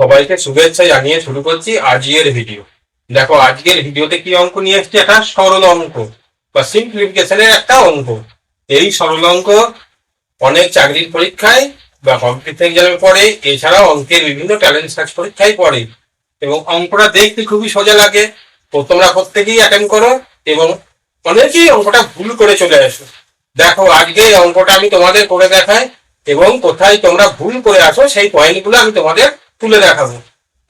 সবাইকে শুভেচ্ছা জানিয়ে শুরু করছি আজকের ভিডিও দেখো, আজকের ভিডিওতে কি অঙ্ক নিয়ে এসেছি? একটা সরল অঙ্ক। বা সিম্পলিফিকেশনের একটা অঙ্ক। এই সরল অঙ্ক অনেক চাকরির পরীক্ষায় বা কম্পিটিটিভ এক্সামে পড়ে, এছাড়াও অঙ্কের বিভিন্ন ট্যালেন্ট সার্চ পরীক্ষায় পড়ে। এবং অঙ্কটা দেখতে খুবই সোজা লাগে। তো তোমরা প্রত্যেকেই অ্যাটেন্ড করো এবং অনেকেই অঙ্কটা ভুল করে চলে আসো। দেখো, আজকে অঙ্কটা আমি তোমাদের করে দেখাই এবং কোথায় তোমরা ভুল করে আসো সেই পয়েন্টগুলো আমি তোমাদের তুলে দেখাবো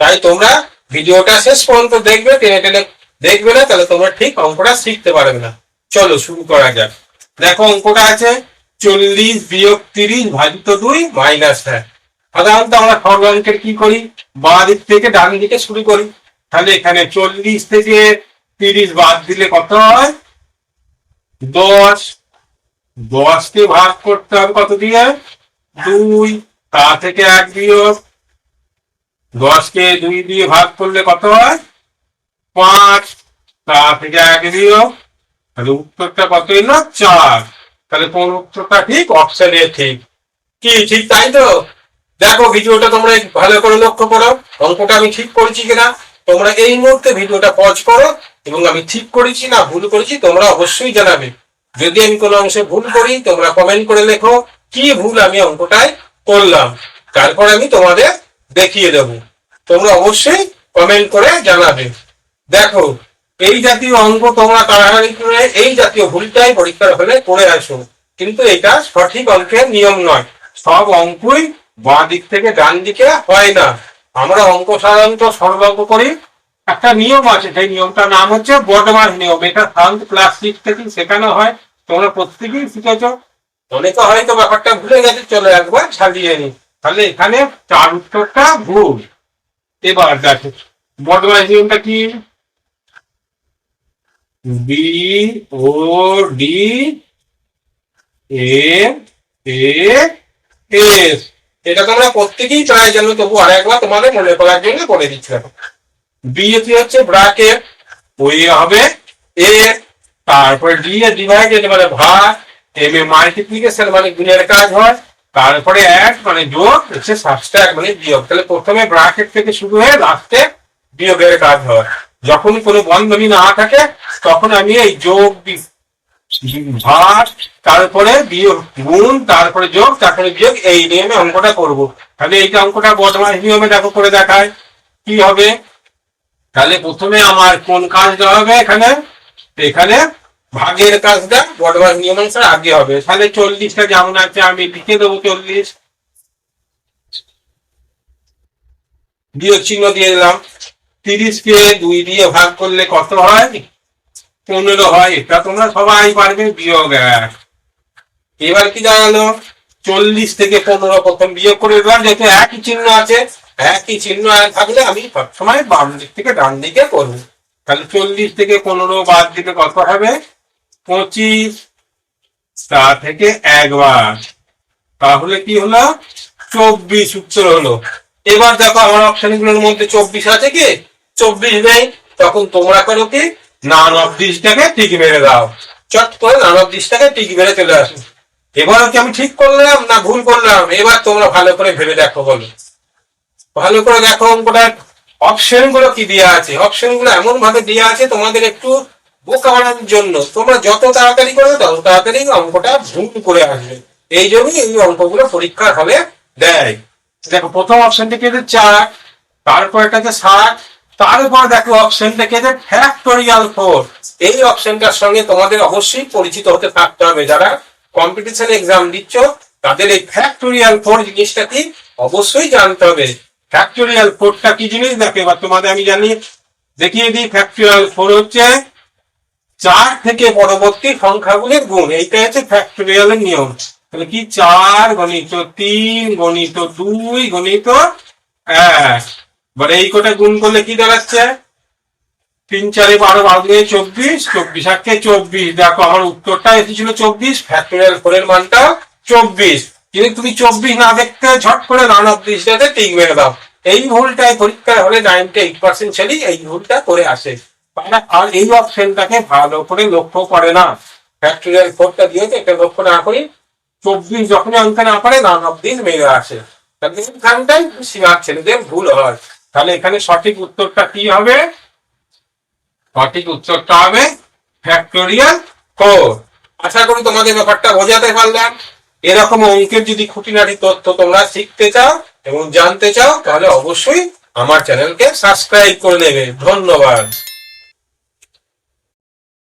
তাই তোমরা ভিডিওটা শেষ পর্যন্ত দেখবে, টেনে টেনে দেখবে না, তাহলে তোমরা ঠিক অঙ্কটা শিখতে পারবে না। চলো শুরু করা যাক। দেখো অঙ্কটা আছে, চল্লিশ বিয়োগ তিরিশ ভাজিত দুই মাইনাস এক। সাধারণত আমরা সর্ব অঙ্কের কি করি? বাঁ দিক থেকে ডান দিকে শুরু করি। তাহলে এখানে চল্লিশ থেকে তিরিশ বাদ দিলে কত হয়? দশ। দশকে ভাগ করতে হবে কত দিয়ে? দুই। তা থেকে এক বিয়োগ। দশকে দুই দিয়ে ভাগ করলে কত হয়? পাঁচ। তা থেকে এক বিয়োগ তাহলে উত্তরটা কত এলো চার। তাহলে কোন উত্তরটা ঠিক? অপশন ঠিক। কি, ঠিক তাই তো? দেখো, ভিডিওটা তোমরা ভালো করে লক্ষ্য করো। অঙ্কটা আমি ঠিক করেছি কিনা? তোমরা এই মুহূর্তে ভিডিওটা পজ করো এবং আমি ঠিক করেছি না ভুল করেছি, তোমরা অবশ্যই জানাবে। যদি আমি কোনো অংশে ভুল করি, তোমরা কমেন্ট করে লেখো কি ভুল আমি অঙ্কটায় করলাম। তারপর আমি তোমাদের দেখিয়ে দেব। তোমরা অবশ্যই কমেন্ট করে জানাবে। দেখো, এই জাতীয় অঙ্ক তোমরা তাড়াতাড়ি করে এই জাতীয় ভুলটাই পরীক্ষার হলে করে আসো। কিন্তু এটা সঠিক অঙ্কের নিয়ম নয়। সব অঙ্কই বাঁ দিক থেকে ডান দিকে হয় না। আমরা অঙ্ক সাধারণত সরল অঙ্ক করি। একটা নিয়ম আছে, সেই নিয়মটার নাম হচ্ছে বদমাস নিয়ম। এটা সাধারণত ক্লাস সিক্স থেকে শেখানো হয়। তোমরা প্রত্যেকেই শিখেছ। অনেকে হয়তো ব্যাপারটা ভুলে গেছে, চলো একবার ছাড়িয়ে নি। তাহলে এখানে চার উত্তরটা ভুল। এবার দেখো বদমাস নিয়মটা কি? B O D A S এটা তোমরা প্রত্যেকেই প্রায় জানো তবু আর একবার তোমাদের মনে করার জন্য বলে দিচ্ছি দেখো। বি এ হচ্ছে? ব্রাকেট ওই হবে এ তারপরে ডি এ ডিভাইডেড মানে ভাগ। এম এ মাল্টিপ্লিকেশন মানে গুণের কাজ হয়। তারপরে এক মানে যোগ, হচ্ছে সাবস্ট্রাক্ট মানে বিয়োগ। তাহলে প্রথমে ব্রাকেট থেকে শুরু হয়ে লাস্টে বিয়োগের কাজ হয়। যখন কোনো বন্ধনী না থাকে, তখন আমি এই যোগ ভাগ, তারপরে বিয়োগ, গুণ, তারপরে যোগ, তারপরে বিয়োগ, এই নিয়মে অঙ্কটা করব। তাহলে এইটা অঙ্কটা বদমাস নিয়মে দেখো করে দেখায়। কি হবে? তাহলে প্রথমে আমার কোন কাজটা হবে এখানে? এখানে ভাগের কাজটা বদমাস নিয়ম অনুসারে আগে হবে। তাহলে চল্লিশটা যেমন আছে, আমি লিখে দেবো চল্লিশ। বিয়োগ চিহ্ন দিয়ে দিলাম। তিরিশকে দুই দিয়ে ভাগ করলে কত হয়? পনেরো হয়। এটা তোমরা সবাই পারবে, বিয়োগ এক। এবার কি দাঁড়াল চল্লিশ থেকে পনেরো প্রথম বিয়োগ করে দিলাম, যেহেতু একই চিহ্ন আছে, একই চিহ্ন থাকলে আমি সবসময় বাম দিক থেকে ডান দিকে করব। তাহলে চল্লিশ থেকে পনেরো বাদ দিলে কত হবে? পঁচিশ। তা থেকে একবার। তাহলে কি হলো? চব্বিশ উত্তর হলো। এবার দেখো আমার অপশনগুলোর মধ্যে চব্বিশ আছে কি? চব্বিশ নেই। তখন তোমরা করো কি? নান অফ দিসটাকে টিক মেরে দাও। চট করে নান অফ দিসটাকে টিক মেরে চলে আসো। এবার কি আমি ঠিক করলাম না ভুল করলাম? এবার তোমরা ভালো করে ভেবে দেখো বলো। ভালো করে দেখো অঙ্কটা অপশনগুলো কি দেওয়া আছে? অপশনগুলো এমন ভাবে দেওয়া আছে তোমাদের একটু বোকা জন্য। তোমরা যত তাড়াতাড়ি করবে, তত তাড়াতাড়ি অঙ্কটা ভুল করে আসবে। এই জন্যই এই অঙ্কগুলো পরীক্ষার হলে দেয়। দেখো, প্রথম অপশনটা কেটে চার, তারপর এটাকে ষাট তারপর দেখো অপশনটা কেটে ফ্যাক্টোরিয়াল ফোর এই অপশনটার সঙ্গে তোমাদের অবশ্যই পরিচিত হতে থাকতে হবে। যারা কম্পিটিশন এক্সাম দিচ্ছ, তাদের এই ফ্যাক্টোরিয়াল ফোর জিনিসটা কি অবশ্যই জানতে হবে। ফ্যাক্টোরিয়াল ফোরটা কি জিনিস? দেখো, এবার তোমাদের আমি জানি, দেখিয়ে দিই। ফ্যাক্টোরিয়াল ফোর হচ্ছে চার থেকে পরবর্তী সংখ্যাগুলির গুণ। এইটা হচ্ছে ফ্যাক্টোরিয়ালের নিয়ম। তাহলে কি? চার গণিত তিন, গণিত দুই, গণিত এক। এবার এই কটা গুণ করলে কি দাঁড়াচ্ছে? তিন, চারে বারো বারো দিয়ে চব্বিশ চব্বিশ আটকে চব্বিশ। দেখো, আমার উত্তরটা এসেছিল চব্বিশ ফ্যাক্টোরিয়াল ফোরের মানটা চব্বিশ। কিন্তু তুমি চব্বিশ না দেখতে ঝট করে নান অফ দিসটাতে টিক মেরে দাও। এই ভুলটাই পরীক্ষায় হলে নাইনটি এইট পার্সেন্ট ছেলেই এই ভুলটা করে আসে। তারা আর এই অপশনটাকে ভালো করে লক্ষ্য করে না। ফ্যাক্টোরিয়াল ফোরটা দিয়েছে, এটা লক্ষ্য না করি চব্বিশ যখনই অঙ্ক না পারে নান অফ দিন মেরে আসে। এখানটাই বেশিরভাগ ছেলেদের ভুল হয়। তাহলে এখানে সঠিক উত্তরটা কি হবে? সঠিক উত্তরটা হবে ফ্যাক্টোরিয়াল ফোর আশা করি তোমাদের ব্যাপারটা বোঝাতে পারলাম। এরকম অঙ্কের যদি খুঁটিনাটি তথ্য তোমরা শিখতে চাও এবং জানতে চাও, তাহলে অবশ্যই আমার চ্যানেলকে সাবস্ক্রাইব করে নেবে। ধন্যবাদ।